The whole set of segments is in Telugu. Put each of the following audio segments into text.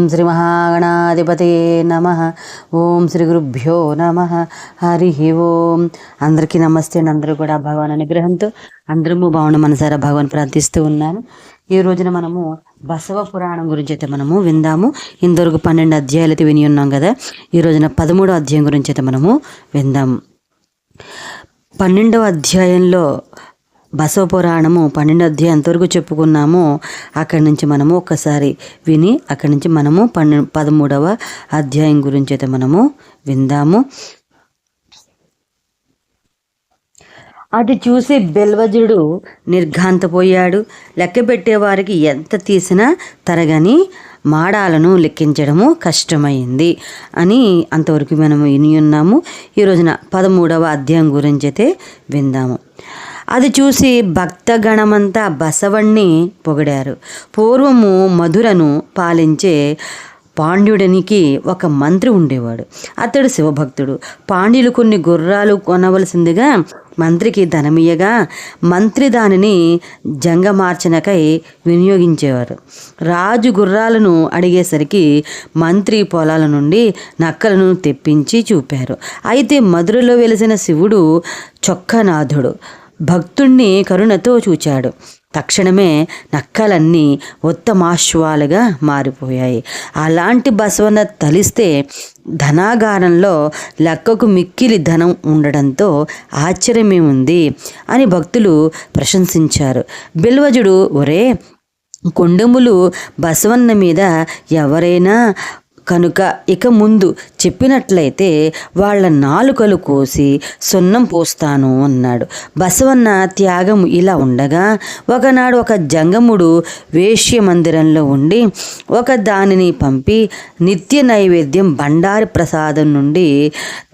ఓం శ్రీ మహాగణాధిపతే నమ. ఓం శ్రీ గురుభ్యో నమ. హరి ఓం. అందరికీ నమస్తే అండి. అందరూ కూడా భగవాన్ అనుగ్రహంతో అందరము బాగుండ మనసారా భగవాన్ ప్రార్థిస్తూ ఉన్నాను ఈ రోజున మనము బసవ పురాణం గురించి అయితే మనము విందాము. ఇంతవరకు పన్నెండు అధ్యాయాలు అయితే విని ఉన్నాం కదా. ఈ రోజున పదమూడో అధ్యాయం గురించి అయితే మనము విందాము. పన్నెండవ అధ్యాయంలో బసవ పురాణము పన్నెండు అధ్యాయం ఎంతవరకు చెప్పుకున్నామో. అక్కడి నుంచి మనము ఒక్కసారి విని అక్కడి నుంచి మనము పన్నె పదమూడవ అధ్యాయం గురించి అయితే మనము విందాము. అది చూసి బెల్వజుడు నిర్ఘాంతపోయాడు. లెక్క పెట్టేవారికి ఎంత తీసినా తరగని మాడాలను లెక్కించడము కష్టమైంది అని అంతవరకు మనము విని ఉన్నాము. ఈ రోజున పదమూడవ అధ్యాయం గురించి అయితే విందాము. అది చూసి భక్తగణమంతా బసవణ్ణి పొగిడారు. పూర్వము మధురను పాలించే పాండ్యుడనికి ఒక మంత్రి ఉండేవాడు. అతడు శివభక్తుడు. పాండ్యులు కొన్ని గుర్రాలు కొనవలసిందిగా మంత్రికి ధనమియ్యగా మంత్రి దానిని జంగమార్చనకై వినియోగించేవారు. రాజు గుర్రాలను అడిగేసరికి మంత్రి పొలాల నుండి నక్కలను తెప్పించి చూపారు. అయితే మధురలో వెలిసిన శివుడు చొక్కనాథుడు. భక్తుణ్ణి కరుణతో చూచాడు. తక్షణమే నక్కలన్నీ ఉత్తమాశ్వాలుగా మారిపోయాయి. అలాంటి బసవన తలిస్తే ధనాగారంలో లెక్కకు మిక్కిలి ధనం ఉండడంతో ఆశ్చర్యమేముంది అని భక్తులు ప్రశంసించారు. బిల్వజుడు ఒరే కొండములు బసవన్న మీద ఎవరైనా కనుక ఇక ముందు చెప్పినట్లయితే వాళ్ళ నాలుకలు కోసి సున్నం పోస్తాను అన్నాడు. బసవన్న త్యాగం ఇలా ఉండగా ఒకనాడు ఒక జంగముడు వేశ్య మందిరంలో ఉండి ఒక దానిని పంపి నిత్య నైవేద్యం బండారి ప్రసాదం నుండి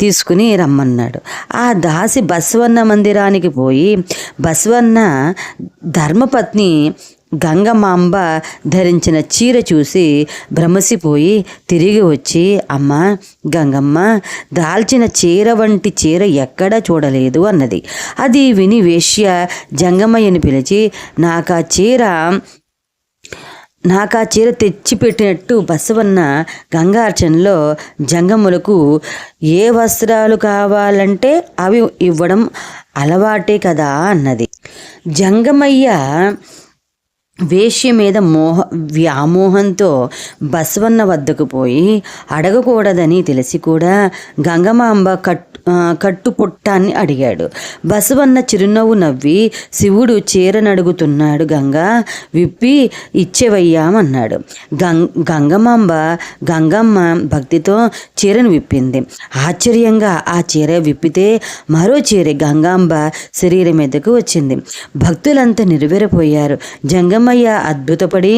తీసుకుని రమ్మన్నాడు. ఆ దాసి బసవన్న మందిరానికి పోయి బసవన్న ధర్మపత్ని గంగమాంబ ధరించిన చీర చూసి భ్రమసిపోయి తిరిగి వచ్చి అమ్మ గంగమ్మ దాల్చిన చీర వంటి చీర ఎక్కడా చూడలేదు అన్నది. అది విని వేశ్య జంగమయ్యని పిలిచి నాకు ఆ చీర నాకు ఆ చీర తెచ్చిపెట్టినట్టు బసవన్న గంగార్చనలో జంగములకు ఏ వస్త్రాలు కావాలంటే అవి ఇవ్వడం అలవాటే కదా అన్నది. జంగమయ్య వేష్య మీద మోహ వ్యామోహంతో బసవన్న వద్దకు పోయి అడగకూడదని తెలిసి కూడా గంగమాంబ కట్టు కట్టుపుట్టాన్ని అడిగాడు. బసవన్న చిరునవ్వు నవ్వి శివుడు చీరనడుగుతున్నాడు గంగా విప్పి ఇచ్చేవయ్యామన్నాడు గం గంగమాంబ గంగమ్మ భక్తితో చీరను విప్పింది. ఆశ్చర్యంగా ఆ చీర విప్పితే మరో చీర గంగాంబ శరీరం మీదకు వచ్చింది. భక్తులంతా నిరువెరపోయారు. జంగమయ్య అద్భుతపడి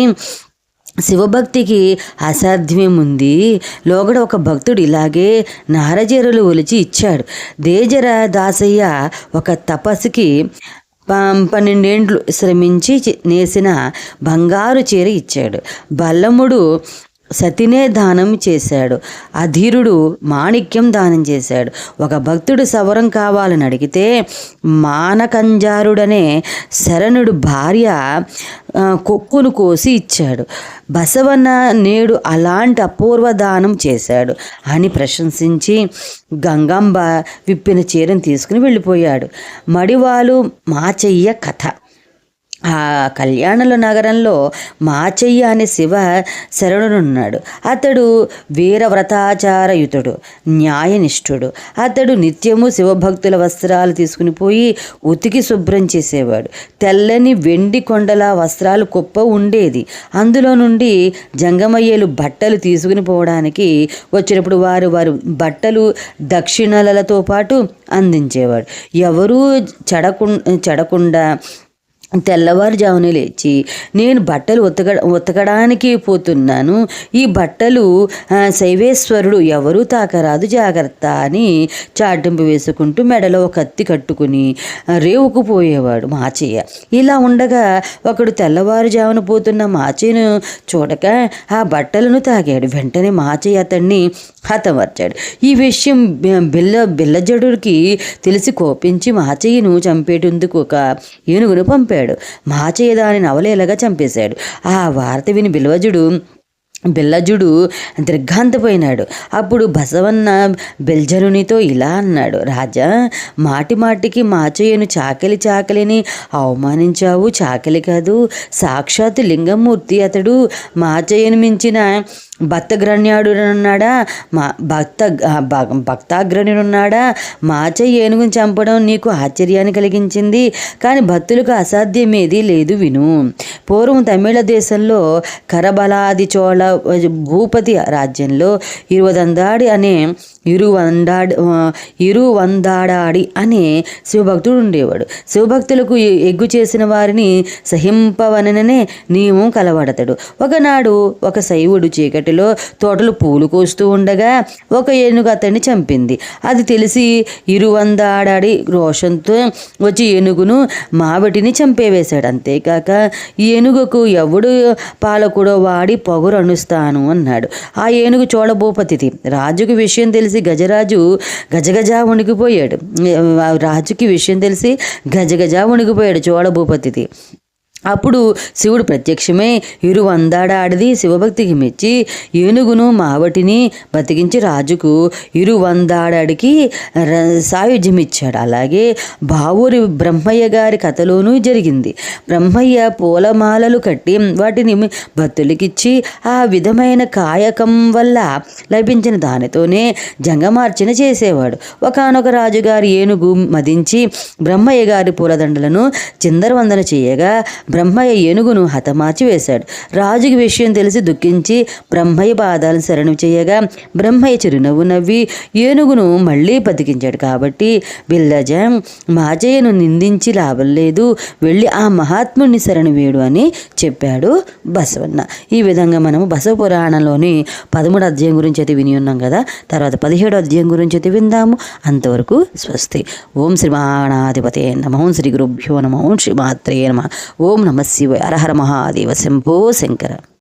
శివభక్తికి అసాధ్యమేముంది లోగడ ఒక భక్తుడు ఇలాగే నారజీరలు ఒలిచి ఇచ్చాడు. దేజర దాసయ్య ఒక తపస్సుకి పన్నెండేండ్లు శ్రమించి నేసిన బంగారు చీర ఇచ్చాడు. బల్లముడు సతినే దానం చేశాడు. అధీరుడు మాణిక్యం దానం చేశాడు. ఒక భక్తుడు సవరం కావాలని అడిగితే మానకంజారుడనే శరణుడు భార్య కొక్కును కోసి ఇచ్చాడు. బసవన్న నేడు అలాంటి అపూర్వ దానం చేశాడు అని ప్రశంసించి గంగంబ విప్పిన చీరను తీసుకుని వెళ్ళిపోయాడు. మడివాలు మాచయ్య కథ. ఆ కళ్యాణుల నగరంలో మాచయ్య అనే శివ శరణునున్నాడు. అతడు వీరవ్రతాచారయుతుడు న్యాయనిష్ఠుడు. అతడు నిత్యము శివభక్తుల వస్త్రాలు తీసుకుని పోయి ఉతికి శుభ్రం చేసేవాడు. తెల్లని వెండి కొండల వస్త్రాలు కుప్ప ఉండేది. అందులో నుండి జంగమయ్యలు బట్టలు తీసుకుని పోవడానికి వచ్చినప్పుడు వారు వారు బట్టలు దక్షిణలతో పాటు అందించేవాడు. ఎవరూ చెడకు చెడకుండా తెల్లవారుజామునే లేచి నేను బట్టలు ఉతక ఉతకడానికి పోతున్నాను. ఈ బట్టలు శైవేశ్వరుడు ఎవరూ తాకరాదు జాగ్రత్త అని చాటింపు వేసుకుంటూ మెడలో ఒక కత్తి కట్టుకుని రేవుకుపోయేవాడు మాచయ్య. ఇలా ఉండగా ఒకడు తెల్లవారుజామున పోతున్న మాచయ్యను చూడక ఆ బట్టలను తాగాడు. వెంటనే మాచయ్య అతన్ని హతమర్చాడు. ఈ విషయం బిల్ల బిల్లజడుడికి తెలిసి కోపించి మాచయ్యను చంపేటందుకు ఒక ఏనుగును పంపాడు. చంపాడు మాచయ్య దానిని అవలేలగా చంపేశాడు. ఆ వార్త విని బిల్వజుడు బిల్లజుడు దిర్ఘాంతపోయినాడు. అప్పుడు బసవన్న బెల్జనునితో ఇలా అన్నాడు రాజా మాటి మాటికి మాచయ్యను చాకలి చాకలిని అవమానించావు చాకలి కాదు. సాక్షాత్ లింగమూర్తి అతడు మాచయ్యను మించిన భక్తగ్రణ్యాడున్నాడా మా భక్త భక్తాగ్రణ్యుడున్నాడా మాచయ్య ఏనుగుని చంపడం నీకు ఆశ్చర్యాన్ని కలిగించింది. కానీ భక్తులకు అసాధ్యమేది లేదు విను. పూర్వం తమిళ దేశంలో కరబలాది చోళ భూపతి రాజ్యంలో ఇరువదందాడి అనే ఇరువందాడ్ ఇరువందాడాడి అనే శివభక్తుడు ఉండేవాడు. శివభక్తులకు ఎగ్గు చేసిన వారిని సహింపవననే నీవు కలవడతాడు. ఒకనాడు ఒక శైవుడు చీకటిలో తోటలు పూలు కోస్తూ ఉండగా ఒక ఏనుగు అతన్ని చంపింది. అది తెలిసి ఇరువందాడాడి రోషంతో వచ్చి ఏనుగును మావిటిని చంపేవేశాడు. అంతేకాక ఈ ఏనుగుకు ఎవడు పాలకుడో వాడి పొగరు అనుస్తాను అన్నాడు. ఆ ఏనుగు చోళభూపతిది రాజుకు విషయం తెలిసి గజరాజు గజగజ వణికిపోయాడు. రాజుకి విషయం తెలిసి గజగజ వణికిపోయాడు చోళభూపతిది అప్పుడు శివుడు ప్రత్యక్షమై ఇరు వందాడాడిది శివభక్తికి మెచ్చి ఏనుగును మావటిని బతికించి రాజుకు ఇరు వందాడాడికి సాయుధ్యమిచ్చాడు. అలాగే బావూరి బ్రహ్మయ్య గారి కథలోనూ జరిగింది. బ్రహ్మయ్య పూలమాలలు కట్టి వాటిని భక్తులకిచ్చి ఆ విధమైన కాయకం వల్ల లభించిన దానితోనే జంగమార్చన చేసేవాడు. ఒకనొక రాజుగారి ఏనుగు మదించి బ్రహ్మయ్య గారి పూలదండలను చిందరవందన చేయగా బ్రహ్మయ్య ఏనుగును హతమార్చి వేశాడు. రాజుకి విషయం తెలిసి దుఃఖించి బ్రహ్మయ్య పాదాలను శరణు చేయగా బ్రహ్మయ్య చిరునవ్వు నవ్వి ఏనుగును మళ్ళీ బతికించాడు. కాబట్టి బిల్లజ మాచయ్యను నిందించి లాభం లేదు వెళ్ళి ఆ మహాత్ముడిని శరణు వేడు అని చెప్పాడు బసవన్న. ఈ విధంగా మనము బసవ పురాణంలోని పదమూడు అధ్యాయం గురించి అయితే విని ఉన్నాం కదా. తర్వాత పదిహేడు అధ్యాయం గురించి అయితే విందాము. అంతవరకు స్వస్తి. ఓం శ్రీ మహానాధిపతే నమో. శ్రీ గురుభ్యో నమో. శ్రీ మాత్రే నమ. ఓం ఓం నమ శివ అరహర మహాదేవ శంభో శంకర.